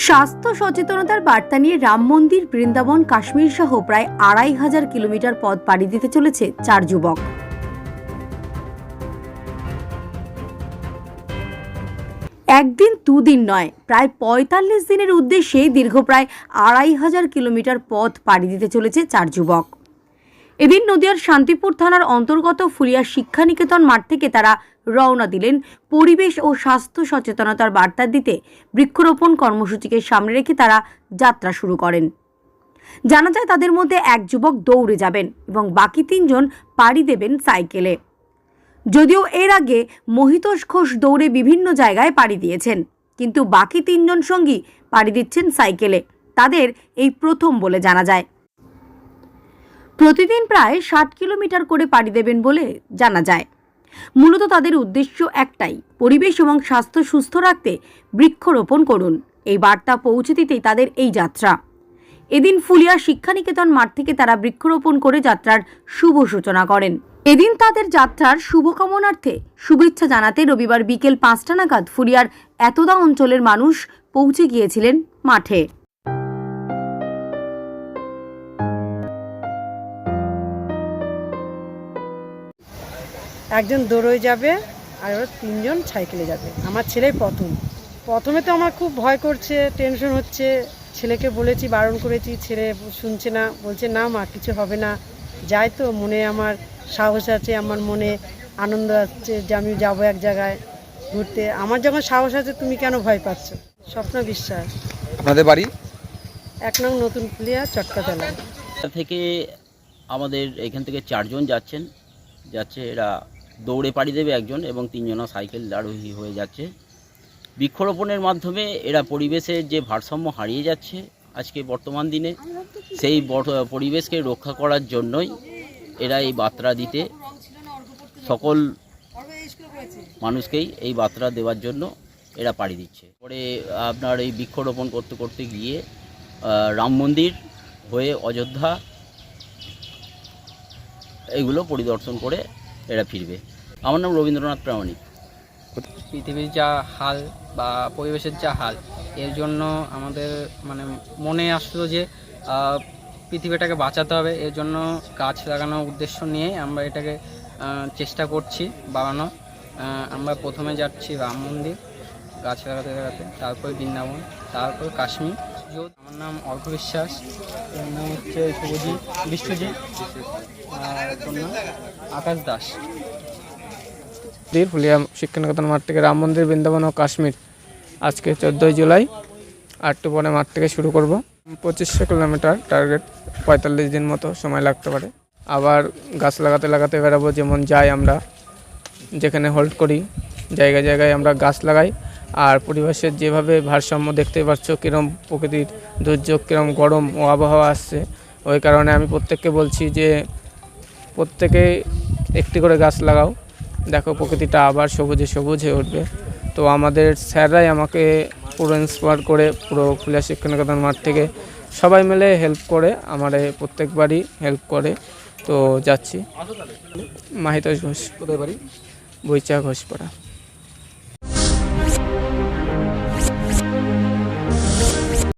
স্বাস্থ্য সচেতনতার বার্তা নিয়ে রাম মন্দির, বৃন্দাবন, কাশ্মীর সহ প্রায় আড়াই হাজার কিলোমিটার পথ পাড়ি দিতে চলেছে চার যুবক। একদিন দুদিন নয়, প্রায় পঁয়তাল্লিশ দিনের উদ্দেশ্যে দীর্ঘ প্রায় আড়াই হাজার কিলোমিটার পথ পাড়ি দিতে চলেছে চার যুবক। এদিন নদিয়ার শান্তিপুর থানার অন্তর্গত ফুলিয়া শিক্ষানিকেতন মাঠ থেকে তারা রওনা দিলেন পরিবেশ ও স্বাস্থ্য সচেতনতার বার্তা দিতে। বৃক্ষরোপণ কর্মসূচিকে সামনে রেখে তারা যাত্রা শুরু করেন। জানা যায় তাদের মধ্যে এক যুবক দৌড়ে যাবেন এবং বাকি তিনজন পাড়ি দেবেন সাইকেলে। যদিও এর আগে মহিতোষ ঘোষ দৌড়ে বিভিন্ন জায়গায় পাড়ি দিয়েছেন, কিন্তু বাকি তিনজন সঙ্গী পাড়ি দিচ্ছেন সাইকেলে। তাদের এই প্রথম বলে জানা যায়। প্রতিদিন প্রায় ষাট কিলোমিটার করে পাড়ি দেবেন বলে জানা যায়। মূলত তাদের উদ্দেশ্য একটাই, পরিবেশ এবং স্বাস্থ্য সুস্থ রাখতে বৃক্ষরোপণ করুন। এই বার্তা পৌঁছে দিতেই তাদের এই যাত্রা। এদিন ফুলিয়া শিক্ষানিকেতন মাঠ থেকে তারা বৃক্ষরোপণ করে যাত্রার শুভ সূচনা করেন। এদিন তাদের যাত্রার শুভকামনার্থে শুভেচ্ছা জানাতে রবিবার বিকেল পাঁচটা নাগাদ ফুলিয়ার এতদা অঞ্চলের মানুষ পৌঁছে গিয়েছিলেন মাঠে। একজন দৌড়ে যাবে আর ওরা তিনজন সাইকেলে যাবে। আমার ছেলেই প্রথম। প্রথমে তো আমার খুব ভয় করছে টেনশন হচ্ছে। ছেলেকে বলেছি বারণ করেছি ছেলে শুনছে না বলছে না মা কিছু হবে না। যাই তো মনে আমার সাহস আছে আমার মনে আনন্দ আছে যে আমি যাব এক জায়গায় ঘুরতে। আমার যখন সাহস আছে তুমি কেন ভয় পাচ্ছ? স্বপ্ন বিশ্বাস। আপনাদের বাড়ি? এক নং নতুন প্লেয়ার চটকাতলা থেকে আমাদের এখান থেকে চারজন যাচ্ছেন। যাচ্ছে এরা দৌড়ে পাড়ি দেবে একজন এবং তিনজনা সাইকেল আরোহী হয়ে যাচ্ছে। বৃক্ষরোপণের মাধ্যমে এরা পরিবেশের যে ভারসাম্য হারিয়ে যাচ্ছে আজকে বর্তমান দিনে, সেই পরিবেশকে রক্ষা করার জন্যই এরা এই বার্তা দিতে সকল মানুষকেই এই বার্তা দেওয়ার জন্য এরা পাড়ি দিচ্ছে। পরে আপনার এই বৃক্ষরোপণ করতে করতে গিয়ে রাম মন্দির হয়ে অযোধ্যা, এগুলো পরিদর্শন করে এরা ফিরবে। আমার নাম রবীন্দ্রনাথ প্রামাণিক। পৃথিবীর যা হাল বা পরিবেশের যা হাল, এর জন্য আমাদের মানে মনে আসলো যে পৃথিবীটাকে বাঁচাতে হবে। এর জন্য গাছ লাগানোর উদ্দেশ্য নিয়ে আমরা এটাকে চেষ্টা করছি বাড়ানো। আমরা প্রথমে যাচ্ছি রাম মন্দির, গাছ লাগাতে লাগাতে, তারপর বৃন্দাবন, তারপর কাশ্মীর। আমার নাম অর্ঘ বিশ্বাস এর নাম হচ্ছে শুভজিৎ বিশ্বজিৎ। আর আকাশ দাস। মন্দির, ফুলিয়া শিক্ষানিকেতন মাঠ থেকে রাম মন্দির, বৃন্দাবন ও কাশ্মীর। আজকে চোদ্দোই জুলাই, আটটু পরে মাঠ থেকে শুরু করব। পঁচিশশো কিলোমিটার টার্গেট, পঁয়তাল্লিশ দিন মতো সময় লাগতে পারে। আবার গাছ লাগাতে লাগাতে বেরাবো যেমন যাই আমরা, যেখানে হোল্ড করি, জায়গায় জায়গায় আমরা গাছ লাগাই। আর পরিবেশের যেভাবে ভারসাম্য দেখতে পাচ্ছ, কীরম প্রকৃতির দুর্যোগ, কীরম গরম ও আবহাওয়া আসছে, ওই কারণে আমি প্রত্যেককে বলছি যে, প্রত্যেকে একটি করে গাছ লাগাও। দেখো প্রকৃতিটা আবার সবুজে সবুজ হয়ে উঠবে। তো আমাদের স্যাররাই আমাকে পুরো ইন্সপায়ার করে পুরো ফুলিয়া শিক্ষানিকেতন মাঠ থেকে সবাই মিলে হেল্প করে আমার প্রত্যেকবারই হেল্প করে। তো যাচ্ছি। মাহিতোষ ঘোষ। কোথায় বাড়ি? বৈচা ঘোষপাড়া